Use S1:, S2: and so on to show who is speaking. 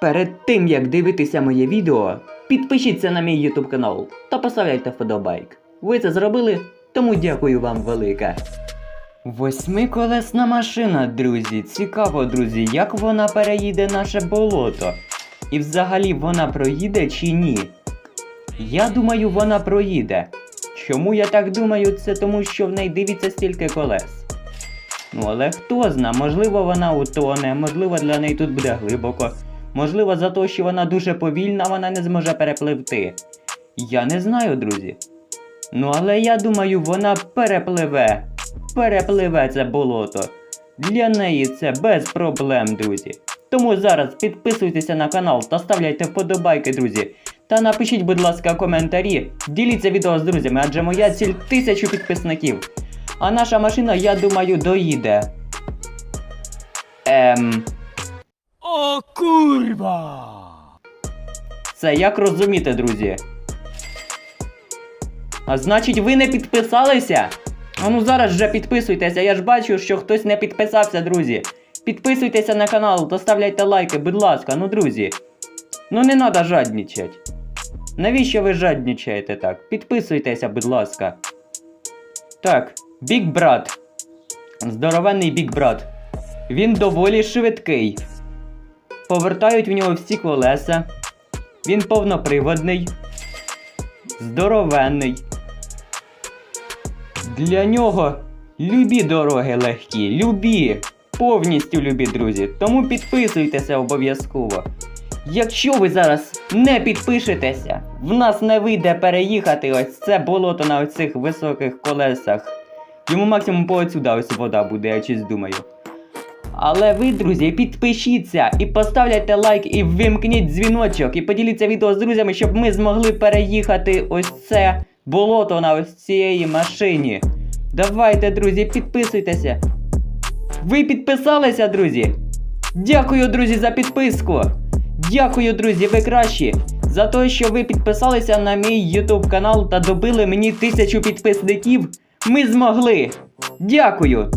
S1: Перед тим як дивитися моє відео, підпишіться на мій YouTube канал та поставляйте вподобайк. Ви це зробили, тому дякую вам велике. Восьмиколесна машина, друзі. Цікаво, друзі, як вона переїде наше болото. І взагалі вона проїде чи ні? Я думаю, вона проїде. Чому я так думаю? Це тому, що в неї дивіться стільки колес. Ну, але хто зна, можливо, вона утоне, можливо, для неї тут буде глибоко. Можливо, за те, що вона дуже повільна, вона не зможе перепливти. Я не знаю, друзі. Ну, але я думаю, вона перепливе. Перепливе це болото. Для неї це без проблем, друзі. Тому зараз підписуйтеся на канал та ставляйте вподобайки, друзі. Та напишіть, будь ласка, коментарі. Діліться відео з друзями, адже моя ціль тисячу підписників. А наша машина, я думаю, доїде. Ем.
S2: O kurwa!
S1: Це як розуміти, друзі? А значить, ви не підписалися? А ну зараз вже підписуйтеся, я ж бачу, що хтось не підписався, друзі. Підписуйтеся на канал, доставляйте лайки, будь ласка, ну друзі. Ну не треба жаднічать. Навіщо ви жаднічаєте так? Підписуйтеся, будь ласка. Так, бік брат. Здоровенний бік брат. Він доволі швидкий. Повертають в нього всі колеса. Він повноприводний, здоровенний. Для нього любі дороги легкі, любі, повністю любі, друзі. Тому підписуйтеся обов'язково. Якщо ви зараз не підпишетеся, в нас не вийде переїхати ось це болото на оцих високих колесах. Йому максимум по отсюда ось вода буде, я чись думаю. Але ви, друзі, підпишіться і поставляйте лайк і вимкніть дзвіночок, і поділіться відео з друзями, щоб ми змогли переїхати ось це болото на ось цієї машині. Давайте, друзі, підписуйтеся. Ви підписалися, друзі? Дякую, друзі, за підписку. Дякую, друзі, ви кращі. За те, що ви підписалися на мій YouTube канал та добили мені тисячу підписників. Ми змогли. Дякую.